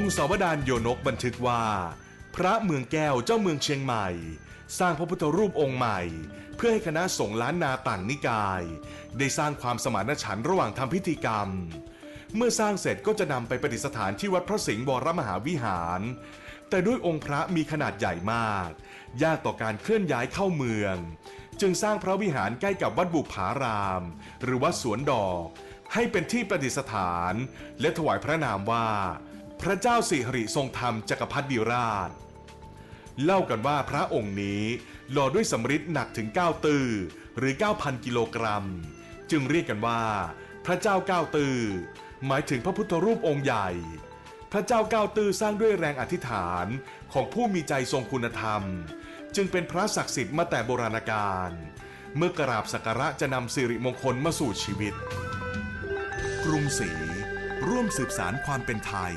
งศาวดารโยนกบันทึกว่า พระเมืองแก้วเจ้าเมืองเชียงใหม่ สร้างพระพุทธรูปองค์ใหม่ เพื่อให้คณะสงฆ์ล้านนาต่างนิกาย ได้สร้างความสมานฉันท์ระหว่างทำพิธีกรรม เมื่อสร้างเสร็จก็จะนำไปประดิษฐานที่วัดพระสิงห์วรมหาวิหาร แต่ด้วยองค์พระมีขนาดใหญ่มาก ยากต่อการเคลื่อนย้ายเข้าเมือง จึงสร้างพระวิหารใกล้กับวัดบุผาราม หรือวัดสวนดอก ให้เป็นที่ประดิษฐาน และถวายพระนามว่า พระเจ้าสิริทรงธรรมจักรพรรดิราช เล่ากันว่าพระองค์นี้หล่อด้วยสำริดหนักถึง 9 ตือหรือ 9,000 กิโลกรัม จึงเรียกกันว่า พระเจ้าเก้าตือหมายถึงพระพุทธรูปองค์ใหญ่ พระเจ้าเก้าตือสร้างด้วยแรงอธิษฐานของผู้มีใจทรงคุณธรรม จึงเป็นพระศักดิ์สิทธิ์มาแต่โบราณกาลเมื่อกราบสักการะจะนำสิริมงคลมาสู่ชีวิต กรุงศรีร่วมสืบสารความเป็นไทย